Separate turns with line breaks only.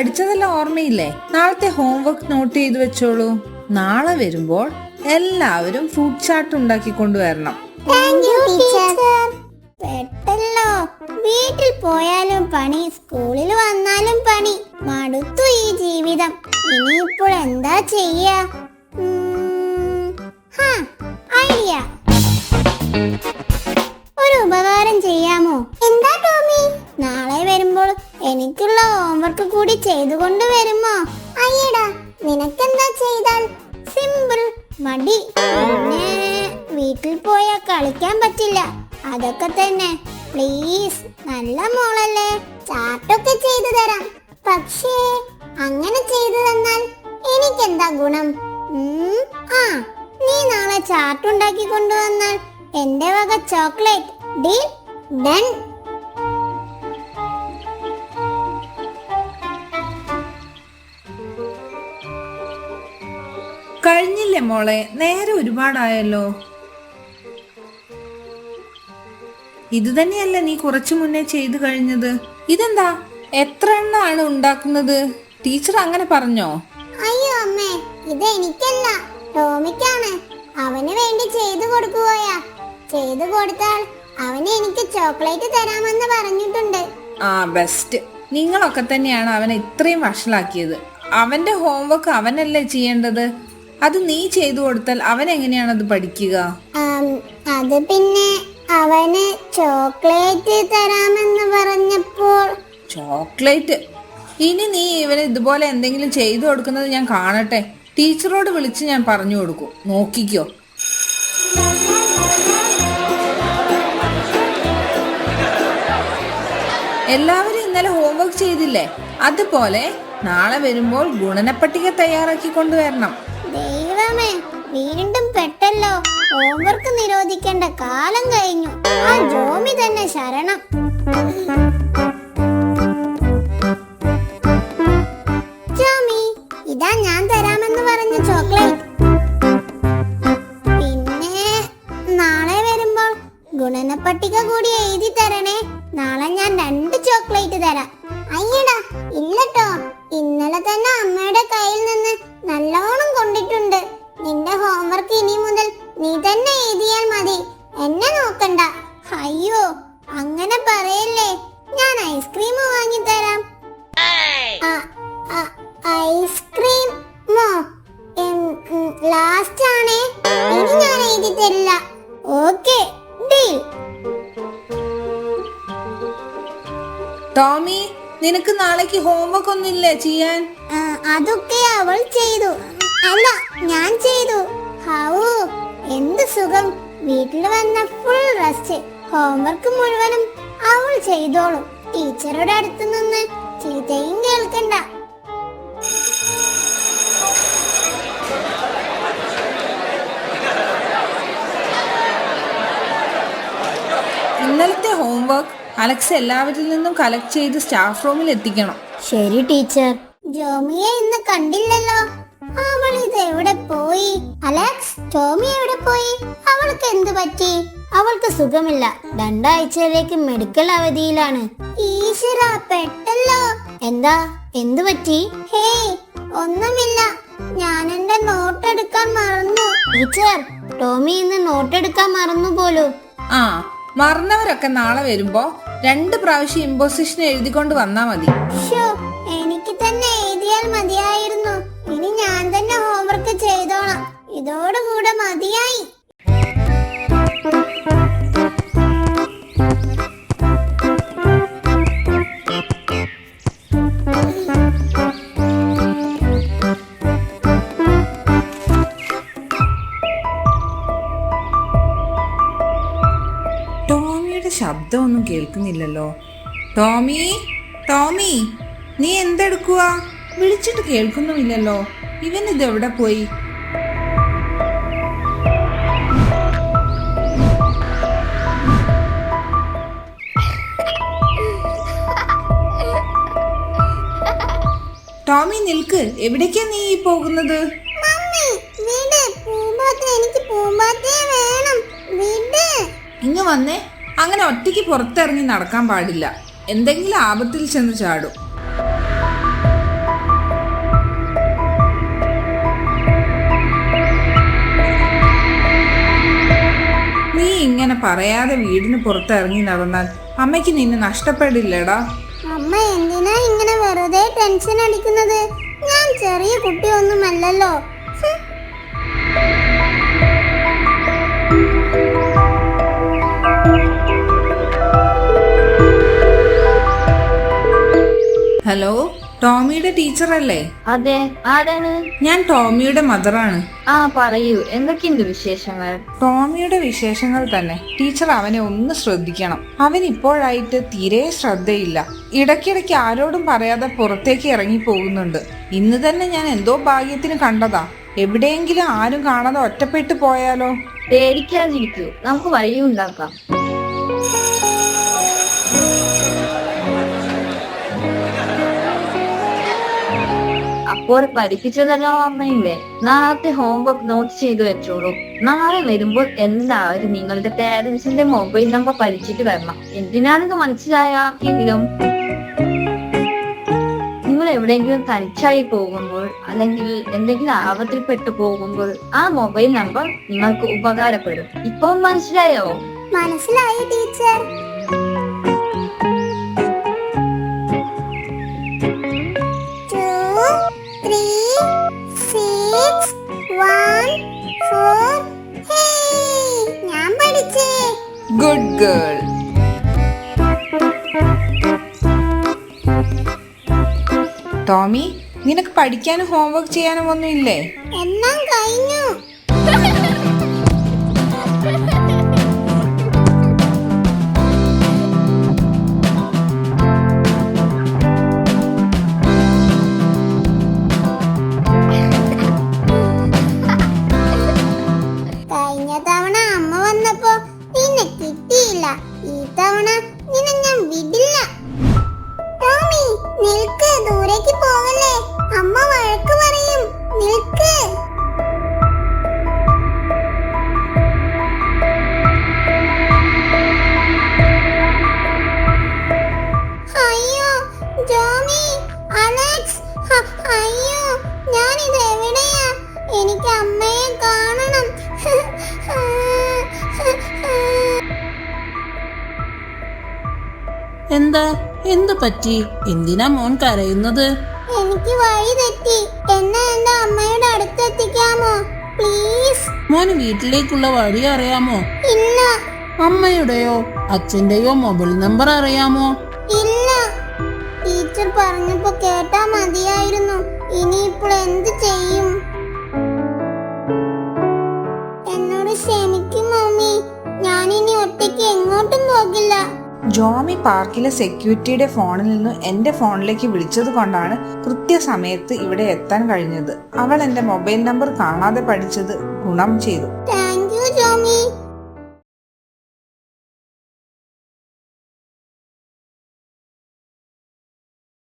പഠിച്ചതെല്ലാം ഓർമ്മയില്ലേ? നാളത്തെ homework not ചെയ്തു വെച്ചോളൂ. നാളെ വരുമ്പോൾ എല്ലാവരും ഫുഡ് ചാർട്ട് ഉണ്ടാക്കി കൊണ്ടുവരണം
പെട്ടല്ലോ. വീട്ടിൽ പോയാലും പണി സ്കൂളിൽ വന്നാലും പണി. മടുത്തു ഈ ജീവിതം. ഇനിയിപ്പോൾ എന്താ ചെയ്യാ? ഐഡിയ. കൂടി ചെയ്തുകൊണ്ട് വരുമോ? അയ്യടാ നിനക്കെന്താ ചെയ്താൽ? സിമ്പിൾ മടി. പിന്നെ വീട്ടിൽ പോയാ കളിക്കാൻ പറ്റില്ല. അതൊക്കെ തന്നെ. പ്ലീസ് നല്ല മോളല്ലേ. ചാട്ടൊക്കെ ചെയ്തു തരാം. പക്ഷേ അങ്ങനെ ചെയ്തു തന്നാൽ എനിക്കെന്താ ഗുണം? ആ നീ നാളെ ചാർട്ട് ഉണ്ടാക്കി കൊണ്ടുവന്നാൽ എന്റെ വക ചോക്ലേറ്റ്. Deal done.
കഴിഞ്ഞില്ലേ മോളെ? നേരെ ഒരുപാടായല്ലോ. ഇത് തന്നെയല്ല നീ കുറച്ചു മുന്നേ ചെയ്തു കഴിഞ്ഞത്? ഇതെന്താ? എത്ര എണ്ണാണ് ഉണ്ടാക്കുന്നത്? ടീച്ചർ അങ്ങനെ പറഞ്ഞോ?
അയ്യോ അമ്മേ ഇത് എനിക്കല്ല. ടോമിക്കാണ് അവന് വേണ്ടി ചെയ്തു കൊടുക്കുകയാ. ചെയ്തു കൊടുത്താൽ അവന് എനിക്ക് ചോക്ലേറ്റ് തരാമെന്ന് പറഞ്ഞിട്ടുണ്ട്.
ആ ബെസ്റ്റ്. നിങ്ങളൊക്കെ തന്നെയാണ് അവനെ ഇത്രയും വഷളാക്കിയത്. അവന്റെ ഹോംവർക്ക് അവനല്ലേ ചെയ്യേണ്ടത്? അത് നീ ചെയ്തു കൊടുത്താൽ അവൻ എങ്ങനെയാണ് അത് പഠിക്കുക?
അത് പിന്നെ അവന് ചോക്ലേറ്റ് തരാമെന്ന് പറഞ്ഞപ്പോൾ
ചോക്ലേറ്റ്? ഇനി നീ ഇവന് ഇതുപോലെ എന്തെങ്കിലും ചെയ്തു കൊടുക്കുന്നത് ഞാൻ കാണട്ടെ. ടീച്ചറോട് വിളിച്ച് ഞാൻ പറഞ്ഞു കൊടുക്കും. നോക്കിക്കോ. എല്ലാവരും ഇന്നലെ ഹോംവർക്ക് ചെയ്തില്ലേ? അതുപോലെ നാളെ വരുമ്പോൾ ഗുണനപ്പട്ടിക തയ്യാറാക്കി കൊണ്ടുവരണം.
വീണ്ടും പെട്ടല്ലോ. ഹോംവർക്ക് നിരോധിക്കേണ്ട കാലം കഴിഞ്ഞു. ആ ജോമി തന്നെ ശരണം. ഐസ്ക്രീം? ലാസ്റ്റ് ആണേ. ഇനി ഞാൻ എഴുതി തരില്ല ഓക്കെ ഡീൽ
ടോമി നിനക്ക് നാളേക്ക് ഹോംവർക്ക് ഒന്നുമില്ലേ ചെയ്യാൻ?
അതൊക്കെ അവൾ ചെയ്തു. അല്ല ഞാൻ ചെയ്തു. ഹാവൂ എന്ത് സുഖം. വീട്ടിൽ വന്ന ഫുൾ റെസ്റ്റ് ഹോംവർക്ക് മുഴുവനും അവൾ ചെയ്തോളും. ടീച്ചറുടെ അടുത്ത് നിന്ന് ചീത്തയും കേൾക്കണ്ട.
ഹോംവർക്ക് അലക്സ് എല്ലാവരിൽ നിന്നും കളക്ട് ചെയ്ത് സ്റ്റാഫ് റൂമിൽ എത്തിക്കണം.
ശരി ടീച്ചർ. ജോമിയെ ഇന്ന് കണ്ടില്ലല്ലോ. അവൾ ഇത് എവിടെ പോയി? അലക്സ് ടോമി എവിടെ പോയി? അവൾക്ക് എന്ത് പറ്റി? അവൾക്ക് സുഖമില്ല. രണ്ടാഴ്ചയിലേക്ക് മെഡിക്കൽ അവധിയിലാണ്. ഈശ്വര പെട്ടല്ലോ. എന്താ എന്ത് പറ്റി? ഹേയ് ഒന്നുമില്ല. ഞാൻ എന്റെ നോട്ട് എടുക്കാൻ മറന്നു. ടീച്ചർ ടോമി ഇന്ന് നോട്ട് എടുക്കാൻ മറന്നു പോലും.
ആ മറന്നവരൊക്കെ നാളെ വരുമ്പോ രണ്ട് പ്രാവശ്യം ഇമ്പോസിഷൻ എഴുതിക്കൊണ്ട് വന്നാ മതി.
എനിക്ക് തന്നെ എഴുതിയാൽ മതിയായിരുന്നു. ഇനി ഞാൻ തന്നെ ഹോംവർക്ക് ചെയ്തോളാം. ഇതോടുകൂടെ മതിയായി.
ടോമിയുടെ ശബ്ദമൊന്നും കേൾക്കുന്നില്ലല്ലോ. ടോമി ടോമി നീ എന്തെടുക്കുക വിളിച്ചിട്ട് കേൾക്കുന്നുമില്ലല്ലോ. ഇവൻ ഇത് എവിടെ പോയി? ടോമി നിൽക്ക്. എവിടേക്കാ നീ ഈ പോകുന്നത്? ഇങ്ങ് വന്നേ. അങ്ങനെ ഒറ്റയ്ക്ക് പുറത്തിറങ്ങി നടക്കാൻ പാടില്ല. എന്തെങ്കിലും ആപത്തിൽ ചെന്ന് ചാടും. നീ ഇങ്ങനെ പറയാതെ വീടിന് പുറത്തിറങ്ങി നടന്നാൽ അമ്മയ്ക്ക് നിന്നെ നഷ്ടപ്പെടില്ലടാ.
അമ്മ എന്തിനാ ഇങ്ങനെ വെറുതെ ടെൻഷൻ അടിക്കുന്നത്? ഞാൻ ചെറിയ കുട്ടിയൊന്നുമല്ലല്ലോ.
ഹലോ ടോമിയുടെ ടീച്ചറല്ലേ?
അതെ ആരാണ്?
ഞാൻ ടോമിയുടെ മദറാണ്.
ആ പറയൂ എന്തൊക്കെയുണ്ട് വിശേഷങ്ങൾ?
ടോമിയുടെ വിശേഷങ്ങൾ തന്നെ. ടീച്ചർ അവനെ ഒന്ന് ശ്രദ്ധിക്കണം. അവൻ ഇപ്പോഴായിട്ട് തീരെ ശ്രദ്ധയില്ല. ഇടയ്ക്കിടയ്ക്ക് ആരോടും പറയാതെ പുറത്തേക്ക് ഇറങ്ങി പോകുന്നുണ്ട്. ഇന്ന് തന്നെ ഞാൻ എന്തോ ഭാഗ്യത്തിന് കണ്ടതാ. എവിടെയെങ്കിലും ആരും കാണാതെ ഒറ്റപ്പെട്ടു പോയാലോ?
പേടിക്കാതിരിക്കൂ. നമുക്ക് വഴിയുണ്ടാക്കാം. അപ്പോൾ പഠിപ്പിച്ചതല്ലോ അമ്മയില്ലേ നാളത്തെ ഹോംവർക്ക് നോട്ട് ചെയ്തു വെച്ചോളൂ. നാളെ വരുമ്പോൾ എല്ലാവരും നിങ്ങളുടെ പേരൻസിന്റെ മൊബൈൽ നമ്പർ പഠിച്ചിട്ട് വരണം. എന്തിനാണെന്ന് മനസ്സിലായെങ്കിലും നിങ്ങൾ എവിടെയെങ്കിലും തനിച്ചായി പോകുമ്പോൾ അല്ലെങ്കിൽ എന്തെങ്കിലും ആപത്തിൽപ്പെട്ടു പോകുമ്പോൾ ആ മൊബൈൽ നമ്പർ നിങ്ങൾക്ക് ഉപകാരപ്പെടും. ഇപ്പം മനസ്സിലായോ?
മനസ്സിലായി ടീച്ചർ ഞാൻ പഠിച്ചേ.
ഗുഡ് ഗേൾ ടോമി നിനക്ക് പഠിക്കാനും ഹോംവർക്ക് ചെയ്യാനും ഒന്നും ഇല്ലേ
എല്ലാം കഴിഞ്ഞ.
എന്താ? എന്തു പറ്റി? എന്തിനാ മോൻ കരയുന്നത്?
എനിക്ക് വഴി തെറ്റി. എന്നെ എന്റെ അമ്മയുടെ അടുത്തെത്തിക്കാമോ പ്ലീസ്.
മോന് വീട്ടിലേക്കുള്ള വഴി അറിയാമോ?
ഇല്ല.
അമ്മയുടെയോ? അച്ഛന്റെയോ മൊബൈൽ നമ്പർ അറിയാമോ?
ഇല്ല. ടീച്ചർ പറഞ്ഞപ്പോ കേട്ടാ മതിയായിരുന്നു. ഇനിയിപ്പോൾ എന്ത് ചെയ്യും? എന്നോട് ക്ഷമിക്കും മമ്മി. ഞാനിനി ഒറ്റയ്ക്ക് എങ്ങോട്ടും പോകില്ല.
ജോമി പാർക്കിലെ സെക്യൂരിറ്റിയുടെ ഫോണിൽ നിന്ന് എന്റെ ഫോണിലേക്ക് വിളിച്ചത് കൊണ്ടാണ് കൃത്യസമയത്ത് ഇവിടെ എത്താൻ കഴിഞ്ഞത്. അവൾ എന്റെ മൊബൈൽ നമ്പർ കാണാതെ പഠിച്ചത് ഗുണം ചെയ്തു.